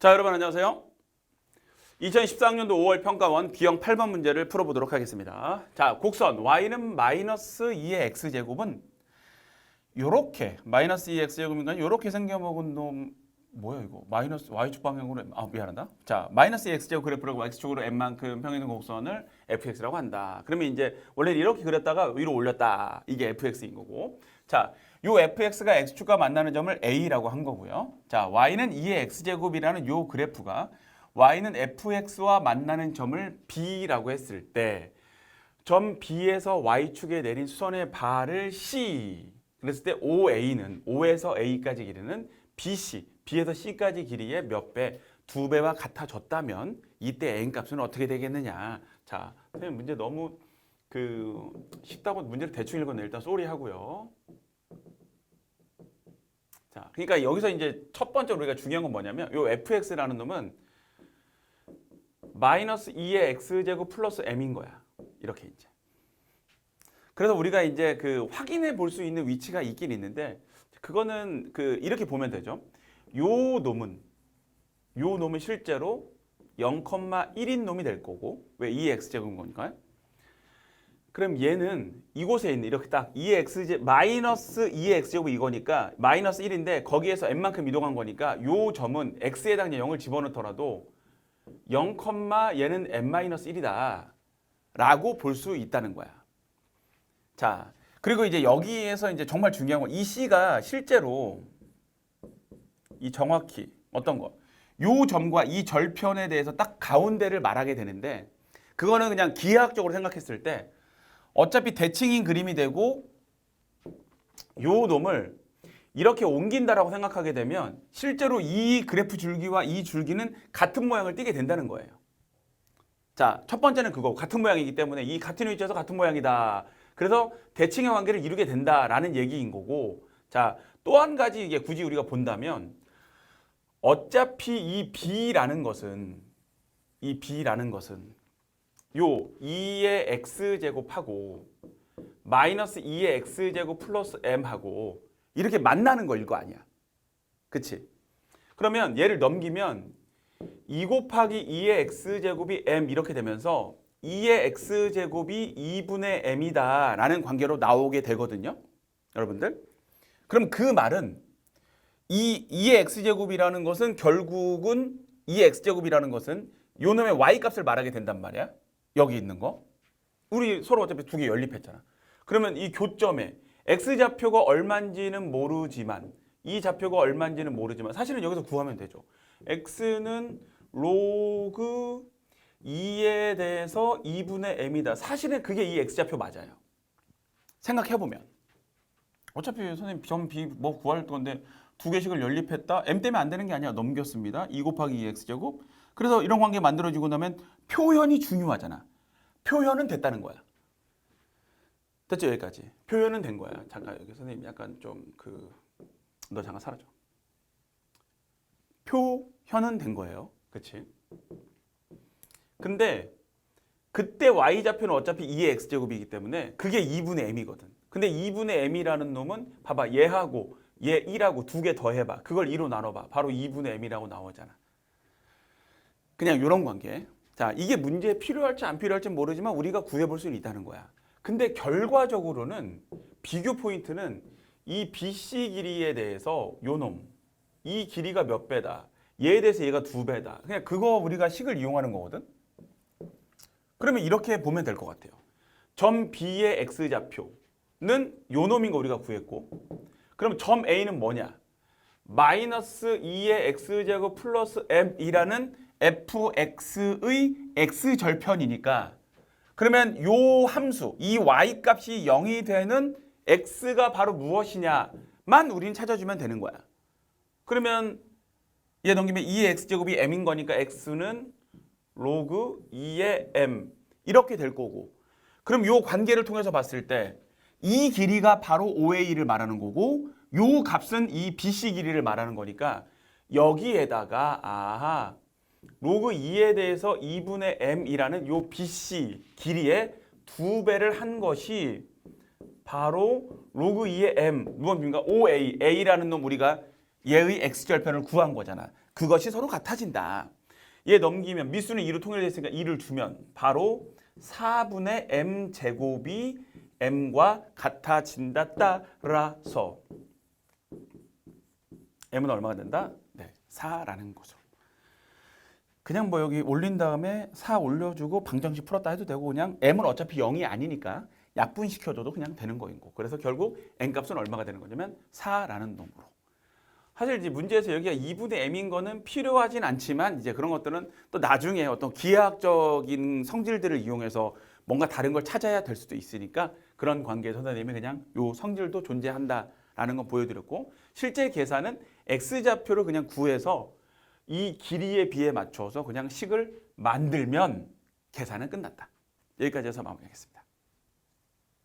자, 여러분 안녕하세요. 2014학년도 5월 평가원 B형 8번 문제를 풀어보도록 하겠습니다. 자, 곡선 y는 마이너스 2의 x제곱은 요렇게 마이너스 2의 x제곱이니까 요렇게 생겨먹은 놈 뭐야 이거? 마이너스 y축 방향으로 아 미안하다. 자 마이너스 2 x제곱 그래프라고 x축으로 n만큼 평행된 곡선을 fx라고 한다. 그러면 이제 원래 이렇게 그렸다가 위로 올렸다. 이게 fx인 거고. 자요 fx가 x축과 만나는 점을 a라고 한 거고요. 자 y는 2의 x제곱이라는 요 그래프가 y는 fx와 만나는 점을 b라고 했을 때 점 B에서 Y축에 내린 수선의 발을 C 그랬을 때 OA는 O에서 A까지 길이는 BC B에서 C까지 길이의 몇 배? 두 배와 같아졌다면 이때 N 값은 어떻게 되겠느냐 자 선생님 문제 너무 그 쉽다고 문제를 대충 읽었네 일단 쏘리 하고요 자 그러니까 여기서 이제 첫 번째로 우리가 중요한 건 뭐냐면 요 fx라는 놈은 마이너스 2의 x제곱 플러스 m인 거야 이렇게 이제. 그래서 우리가 이제 그 확인해 볼 수 있는 위치가 있긴 있는데 그거는 그 이렇게 보면 되죠. 요 놈은 요 놈은 실제로 0,1인 놈이 될 거고 왜 2x 제곱인 거니까. 그럼 얘는 이곳에 있는 이렇게 딱 2x 제 마이너스 2x 제곱 이거니까 마이너스 1인데 거기에서 n만큼 이동한 거니까 요 점은 x에 해당하는 0을 집어넣더라도 0, 얘는 n-1이다. 라고 볼 수 있다는 거야. 자, 그리고 이제 여기에서 이제 정말 중요한 건 이 C가 실제로 이 정확히 어떤 거? 요 점과 이 절편에 대해서 딱 가운데를 말하게 되는데 그거는 그냥 기하학적으로 생각했을 때 어차피 대칭인 그림이 되고 요 놈을 이렇게 옮긴다라고 생각하게 되면 실제로 이 그래프 줄기와 이 줄기는 같은 모양을 띠게 된다는 거예요. 자, 첫 번째는 그거 같은 모양이기 때문에 이 같은 위치에서 같은 모양이다. 그래서 대칭의 관계를 이루게 된다라는 얘기인 거고. 자, 또 한 가지 이게 굳이 우리가 본다면 어차피 이 b라는 것은 이 b라는 것은 요 2의 x 제곱하고 마이너스 2의 x 제곱 플러스 m하고 이렇게 만나는 거일 거 아니야. 그치? 그러면 얘를 넘기면 2 곱하기 2의 x제곱이 m 이렇게 되면서 2의 x제곱이 2분의 m이다 라는 관계로 나오게 되거든요. 여러분들. 그럼 그 말은 이 2의 x제곱이라는 것은 결국은 2의 x제곱이라는 것은 요 놈의 y 값을 말하게 된단 말이야. 여기 있는 거. 우리 서로 어차피 두 개 연립했잖아. 그러면 이 교점에 x좌표가 얼마인지는 모르지만 이 좌표가 얼마인지는 모르지만 사실은 여기서 구하면 되죠. x는 로그 2에 대해서 2분의 m이다. 사실은 그게 이 x좌표 맞아요. 생각해 보면 어차피 선생님 점 b 뭐 구할 건데 두 개씩을 연립했다. m 때문에 안 되는 게 아니야. 넘겼습니다. 2 곱하기 2x 제곱. 그래서 이런 관계 만들어지고 나면 표현이 중요하잖아. 표현은 됐다는 거야. 됐죠 여기까지. 표현은 된 거야. 잠깐 여기 선생님 약간 좀 그 너 잠깐 사라져. 표현은 된 거예요. 그치? 근데 그때 y 좌표는 어차피 2의 x제곱이기 때문에 그게 2분의 m이거든. 근데 2분의 m이라는 놈은 봐봐 얘하고 얘 1하고 두 개 더 해봐. 그걸 2로 나눠봐. 바로 2분의 m이라고 나오잖아. 그냥 이런 관계. 자 이게 문제에 필요할지 안 필요할지 모르지만 우리가 구해볼 수는 있다는 거야. 근데 결과적으로는 비교 포인트는 이 BC 길이에 대해서 요놈 이 길이가 몇 배다. 얘에 대해서 얘가 두 배다. 그냥 그거 우리가 식을 이용하는 거거든. 그러면 이렇게 보면 될 것 같아요. 점 B의 x좌표는 요 놈인 거 우리가 구했고 그럼 점 A는 뭐냐? 마이너스 2의 x제곱 플러스 m이라는 fx의 x절편이니까 그러면 요 함수, 이 y 값이 0이 되는 x가 바로 무엇이냐만 우리는 찾아주면 되는 거야. 그러면 얘 넘기면 2의 x제곱이 m인 거니까 x는 로그 2의 m 이렇게 될 거고 그럼 요 관계를 통해서 봤을 때 이 길이가 바로 5a를 말하는 거고 요 값은 이 bc 길이를 말하는 거니까 여기에다가 아하 로그 2에 대해서 2분의 m이라는 요 bc 길이의 두 배를 한 것이 바로 로그 2의 m 무엇입니까? 5a a라는 놈 우리가 얘의 x절편을 구한 거잖아. 그것이 서로 같아진다. 얘 넘기면 미수는 2로 통일되어 있으니까 2를 두면 바로 4분의 m 제곱이 m과 같아진다 따라서 m은 얼마가 된다? 네, 4라는 것으로. 그냥 뭐 여기 올린 다음에 4 올려주고 방정식 풀었다 해도 되고 그냥 m은 어차피 0이 아니니까 약분시켜줘도 그냥 되는 거이고 그래서 결국 n 값은 얼마가 되는 거냐면 4라는 놈으로 사실 이제 문제에서 여기가 2분의 m인 거는 필요하진 않지만 이제 그런 것들은 또 나중에 어떤 기하학적인 성질들을 이용해서 뭔가 다른 걸 찾아야 될 수도 있으니까 그런 관계에서 선생님이 그냥 요 성질도 존재한다라는 거 보여드렸고 실제 계산은 x좌표를 그냥 구해서 이 길이에 비해 맞춰서 그냥 식을 만들면 계산은 끝났다. 여기까지 해서 마무리하겠습니다.